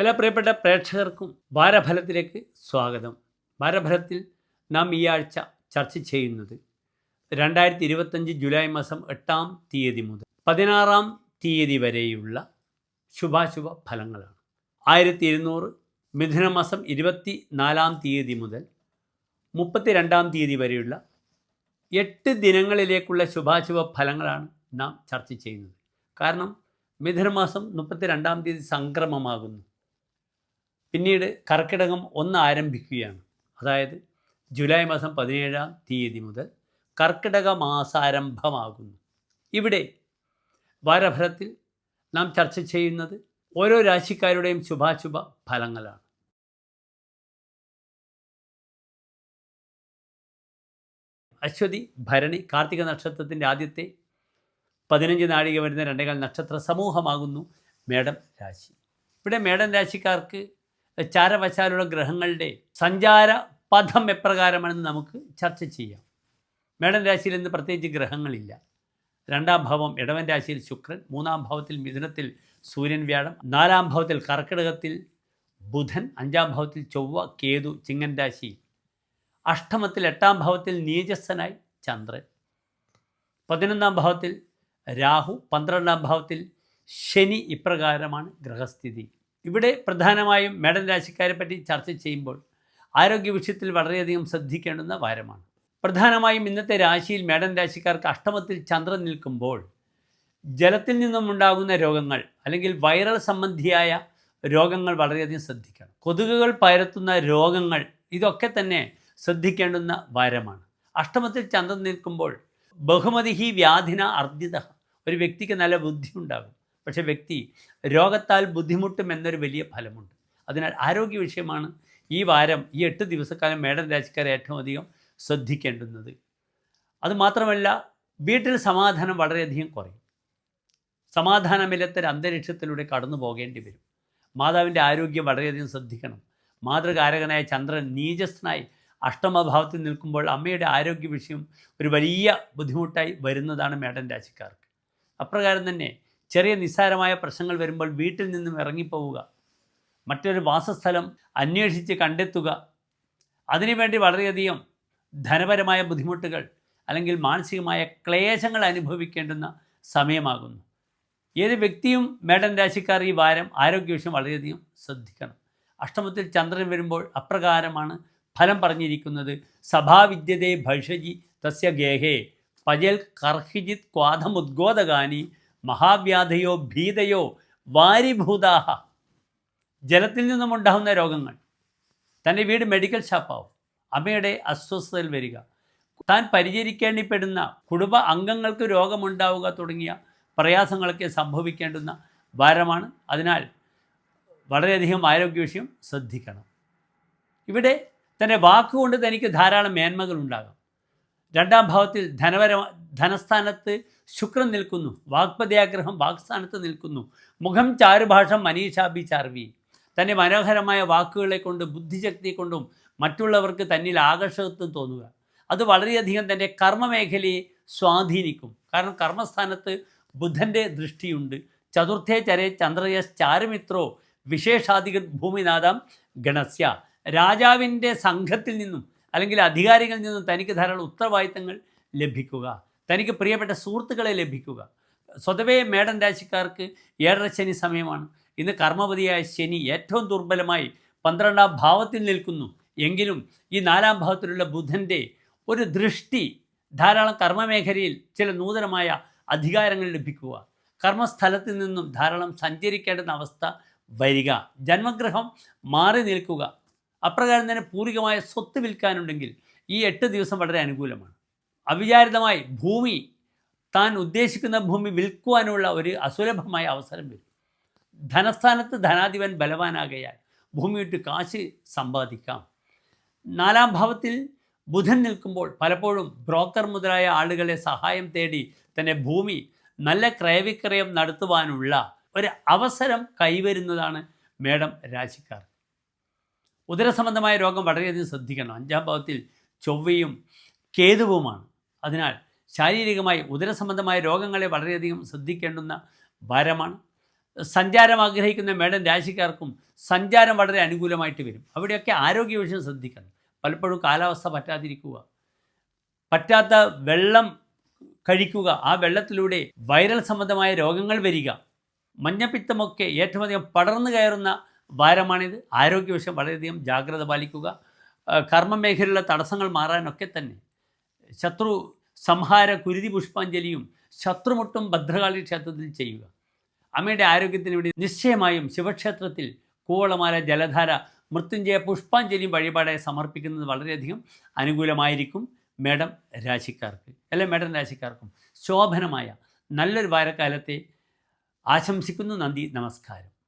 എല്ലാ പ്രിയപ്പെട്ട പ്രേക്ഷകർക്കും വാരഫലത്തിലേക്ക് സ്വാഗതം. വാരഫലത്തിൽ നാം ഈ ആഴ്ച ചർച്ച ചെയ്യുന്നത് രണ്ടായിരത്തി ഇരുപത്തഞ്ച് ജൂലൈ മാസം എട്ടാം തീയതി മുതൽ പതിനാറാം തീയതി വരെയുള്ള ശുഭാശുഭ ഫലങ്ങളാണ്. ആയിരത്തി ഇരുന്നൂറ് മിഥുന മാസം ഇരുപത്തി നാലാം തീയതി മുതൽ മുപ്പത്തി രണ്ടാം തീയതി വരെയുള്ള എട്ട് ദിനങ്ങളിലേക്കുള്ള ശുഭാശുഭ ഫലങ്ങളാണ് നാം ചർച്ച ചെയ്യുന്നത്. കാരണം മിഥുനമാസം മുപ്പത്തി രണ്ടാം തീയതി സംക്രമമാകുന്നു. പിന്നീട് കർക്കിടകം ഒന്ന് ആരംഭിക്കുകയാണ്. അതായത് ജൂലൈ മാസം പതിനേഴാം തീയതി മുതൽ കർക്കിടക മാസാരംഭമാകുന്നു. ഇവിടെ വാരഫലത്തിൽ നാം ചർച്ച ചെയ്യുന്നത് ഓരോ രാശിക്കാരുടെയും ശുഭാശുഭ ഫലങ്ങളാണ്. അശ്വതി ഭരണി കാർത്തിക നക്ഷത്രത്തിന്റെ ആദ്യത്തെ പതിനഞ്ച് നാഴിക വരുന്ന രണ്ടേകാൽ നക്ഷത്ര സമൂഹമാകുന്നു മേടം രാശി. ഇവിടെ മേടം രാശിക്കാർക്ക് ചാരവശാലുള്ള ഗ്രഹങ്ങളുടെ സഞ്ചാര പഥം എപ്രകാരമാണെന്ന് നമുക്ക് ചർച്ച ചെയ്യാം. മേടൻ രാശിയിൽ ഇന്ന് പ്രത്യേകിച്ച് ഗ്രഹങ്ങളില്ല. രണ്ടാം ഭാവം ഇടവൻ രാശിയിൽ ശുക്രൻ മൂന്നാം ഭാവത്തിൽ മിഥുനത്തിൽ സൂര്യൻ വ്യാഴം നാലാം ഭാവത്തിൽ കർക്കിടകത്തിൽ ബുധൻ അഞ്ചാം ഭാവത്തിൽ ചൊവ്വ കേതു ചിങ്ങൻ രാശി. അഷ്ടമത്തിൽ എട്ടാം ഭാവത്തിൽ നീജസ്സനായി ചന്ദ്രൻ. പതിനൊന്നാം ഭാവത്തിൽ രാഹു പന്ത്രണ്ടാം ഭാവത്തിൽ ശനി ഇപ്രകാരമാണ് ഗ്രഹസ്ഥിതി. ഇവിടെ പ്രധാനമായും മേടൻ രാശിക്കാരെ പറ്റി ചർച്ച ചെയ്യുമ്പോൾ ആരോഗ്യ വിഷയത്തിൽ വളരെയധികം ശ്രദ്ധിക്കേണ്ടുന്ന വാരമാണ്. പ്രധാനമായും ഇന്നത്തെ രാശിയിൽ മേടൻ രാശിക്കാർക്ക് അഷ്ടമത്തിൽ ചന്ദ്രൻ നിൽക്കുമ്പോൾ ജലത്തിൽ നിന്നും ഉണ്ടാകുന്ന രോഗങ്ങൾ അല്ലെങ്കിൽ വൈറൽ സംബന്ധിയായ രോഗങ്ങൾ വളരെയധികം ശ്രദ്ധിക്കണം. കൊതുകുകൾ പരത്തുന്ന രോഗങ്ങൾ ഇതൊക്കെ തന്നെ ശ്രദ്ധിക്കേണ്ടുന്ന വാരമാണ്. അഷ്ടമത്തിൽ ചന്ദ്രൻ നിൽക്കുമ്പോൾ ബഹുമതി ഹി വ്യാധിന അർദ്ധിത. ഒരു വ്യക്തിക്ക് നല്ല ബുദ്ധി ഉണ്ടാകും. പക്ഷേ വ്യക്തി രോഗത്താൽ ബുദ്ധിമുട്ടും എന്നൊരു വലിയ ഫലമുണ്ട്. അതിനാൽ ആരോഗ്യ വിഷയമാണ് ഈ വാരം ഈ എട്ട് ദിവസക്കാലം മേടൻ രാശിക്കാരെ ഏറ്റവും അധികം ശ്രദ്ധിക്കേണ്ടുന്നത്. അതുമാത്രമല്ല വീട്ടിൽ സമാധാനം വളരെയധികം കുറയും. സമാധാനമില്ലാത്തൊരു അന്തരീക്ഷത്തിലൂടെ കടന്നു പോകേണ്ടി വരും. മാതാവിന്റെ ആരോഗ്യം വളരെയധികം ശ്രദ്ധിക്കണം. മാതൃകാരകനായ ചന്ദ്രൻ നീചസ്ഥനായി അഷ്ടമഭാവത്തിൽ നിൽക്കുമ്പോൾ അമ്മയുടെ ആരോഗ്യ വിഷയം ഒരു വലിയ ബുദ്ധിമുട്ടായി വരുന്നതാണ് മേടൻ രാശിക്കാർക്ക്. അപ്രകാരം തന്നെ ചെറിയ നിസ്സാരമായ പ്രശ്നങ്ങൾ വരുമ്പോൾ വീട്ടിൽ നിന്നും ഇറങ്ങിപ്പോവുക. മറ്റൊരു വാസസ്ഥലം അന്വേഷിച്ച് കണ്ടെത്തുക. അതിനുവേണ്ടി വളരെയധികം ധനപരമായ ബുദ്ധിമുട്ടുകൾ അല്ലെങ്കിൽ മാനസികമായ ക്ലേശങ്ങൾ അനുഭവിക്കേണ്ടുന്ന സമയമാകുന്നു. ഏത് വ്യക്തിയും മേടൻ രാശിക്കാർ ഈ വാരം ആരോഗ്യവിഷയം വളരെയധികം ശ്രദ്ധിക്കണം. അഷ്ടമത്തിൽ ചന്ദ്രൻ വരുമ്പോൾ അപ്രകാരമാണ് ഫലം പറഞ്ഞിരിക്കുന്നത്. സഭാവിദ്യതേ ഭൈഷജി തസ്യ ഗേഹേ. പജൽ കർഹിജിത് ക്വാധമുദ്ഗോദകാനി മഹാവ്യാധയോ ഭീതയോ വാരിഭൂതാഹ. ജലത്തിൽ നിന്നും ഉണ്ടാകുന്ന രോഗങ്ങൾ. തന്റെ വീട് മെഡിക്കൽ ഷാപ്പാവും അമ്മയുടെ അസ്വസ്ഥതയിൽ വരിക. താൻ പരിചരിക്കേണ്ടിപ്പെടുന്ന കുടുംബ അംഗങ്ങൾക്ക് രോഗമുണ്ടാവുക തുടങ്ങിയ പ്രയാസങ്ങളൊക്കെ സംഭവിക്കേണ്ടുന്ന ഭാരമാണ്. അതിനാൽ വളരെയധികം ആരോഗ്യ വിഷയം ശ്രദ്ധിക്കണം. ഇവിടെ തന്റെ വാക്കുകൊണ്ട് തനിക്ക് ധാരാളം മേന്മകൾ ഉണ്ടാകാം. രണ്ടാം ഭാവത്തിൽ ധനപര ധനസ്ഥാനത്ത് ശുക്രൻ നിൽക്കുന്നു. വാക്പദ്യാഗ്രഹം വാക്സ്ഥാനത്ത് നിൽക്കുന്നു. മുഖം ചാരുഭാഷം മനീഷാബി ചാർവി. തന്റെ മനോഹരമായ വാക്കുകളെ കൊണ്ട് ബുദ്ധിശക്തി കൊണ്ടും മറ്റുള്ളവർക്ക് തന്നിൽ ആകർഷകത്വം തോന്നുക. അത് വളരെയധികം തന്റെ കർമ്മമേഖലയെ സ്വാധീനിക്കും. കാരണം കർമ്മസ്ഥാനത്ത് ബുധന്റെ ദൃഷ്ടിയുണ്ട്. ചതുർത്ഥേ ചരേ ചന്ദ്രയസ് ചാരുമിത്രോ വിശേഷാധിക ഭൂമിനാഥം ഗണസ്യ. രാജാവിന്റെ സംഘത്തിൽ നിന്നും അല്ലെങ്കിൽ അധികാരികളിൽ നിന്ന് തനിക്ക് ധാരാളം ഉത്തരവാദിത്തങ്ങൾ ലഭിക്കുക തനിക്ക് പ്രിയപ്പെട്ട സുഹൃത്തുക്കളെ ലഭിക്കുക. സ്വതവേ മേടൻ രാശിക്കാർക്ക് ഏഴര ശനി സമയമാണ്. ഇന്ന് കർമ്മപതിയായ ശനി ഏറ്റവും ദുർബലമായി പന്ത്രണ്ടാം ഭാവത്തിൽ നിൽക്കുന്നു. എങ്കിലും ഈ നാലാം ഭാവത്തിലുള്ള ബുധന്റെ ഒരു ദൃഷ്ടി ധാരാളം കർമ്മമേഖലയിൽ ചില നൂതനമായ അധികാരങ്ങൾ ലഭിക്കുക. കർമ്മസ്ഥലത്ത് നിന്നും ധാരാളം സഞ്ചരിക്കേണ്ടുന്ന അവസ്ഥ വരിക. ജന്മഗ്രഹം മാറി നിൽക്കുക. അപ്രകാരം തന്നെ പൂർവികമായ സ്വത്ത് വിൽക്കാനുണ്ടെങ്കിൽ ഈ എട്ട് ദിവസം വളരെ അനുകൂലമാണ്. അവിചാരിതമായി ഭൂമി താൻ ഉദ്ദേശിക്കുന്ന ഭൂമി വിൽക്കുവാനുള്ള ഒരു അസുലഭമായ അവസരം വരും. ധനസ്ഥാനത്ത് ധനാധിപൻ ബലവാനാകയാൽ ഭൂമി വിട്ട് കാശ് സമ്പാദിക്കാം. നാലാം ഭാവത്തിൽ ബുധൻ നിൽക്കുമ്പോൾ പലപ്പോഴും ബ്രോക്കർ മുതലായ ആളുകളെ സഹായം തേടി തന്നെ ഭൂമി നല്ല ക്രയവിക്രയം നടത്തുവാനുള്ള ഒരു അവസരം കൈവരുന്നതാണ് മേഡം രാശിക്കാർ ഉദരസംബന്ധമായ രോഗം വളരെയധികം ശ്രദ്ധിക്കണം. അഞ്ചാം ഭാവത്തിൽ ചൊവ്വയും കേതുവുമാണ്. അതിനാൽ ശാരീരികമായി ഉദരസംബന്ധമായ രോഗങ്ങളെ വളരെയധികം ശ്രദ്ധിക്കേണ്ടുന്ന ഭാരമാണ്. സഞ്ചാരം ആഗ്രഹിക്കുന്ന മേഡം രാശിക്കാർക്കും സഞ്ചാരം വളരെ അനുകൂലമായിട്ട് വരും. അവിടെയൊക്കെ ആരോഗ്യ വിഷയം ശ്രദ്ധിക്കണം. പലപ്പോഴും കാലാവസ്ഥ പറ്റാതിരിക്കുക. പറ്റാത്ത വെള്ളം കഴിക്കുക. ആ വെള്ളത്തിലൂടെ വൈറൽ സംബന്ധമായ രോഗങ്ങൾ വരിക. മഞ്ഞപ്പിത്തമൊക്കെ ഏറ്റവും അധികം പടർന്നു കയറുന്ന വാരമാണിത് ആരോഗ്യവശം വളരെയധികം ജാഗ്രത പാലിക്കുക. കർമ്മ കർമ്മമേഖലയിലുള്ള തടസ്സങ്ങൾ മാറാനൊക്കെ തന്നെ ശത്രു സംഹാര കുരുതി പുഷ്പാഞ്ജലിയും ശത്രുമുട്ടും ഭദ്രകാളി ക്ഷേത്രത്തിൽ ചെയ്യുക. അമ്മയുടെ ആരോഗ്യത്തിന് വേണ്ടി നിശ്ചയമായും ശിവക്ഷേത്രത്തിൽ കൂവളമാല ജലധാര മൃത്യുഞ്ജയ പുഷ്പാഞ്ജലിയും വഴിപാടായി സമർപ്പിക്കുന്നത് വളരെയധികം അനുകൂലമായിരിക്കും മേഡം രാശിക്കാർക്ക്. അല്ലെ മേഡം രാശിക്കാർക്കും ശോഭനമായ നല്ലൊരു വാരക്കാലത്തെ ആശംസിക്കുന്നു. നന്ദി നമസ്കാരം.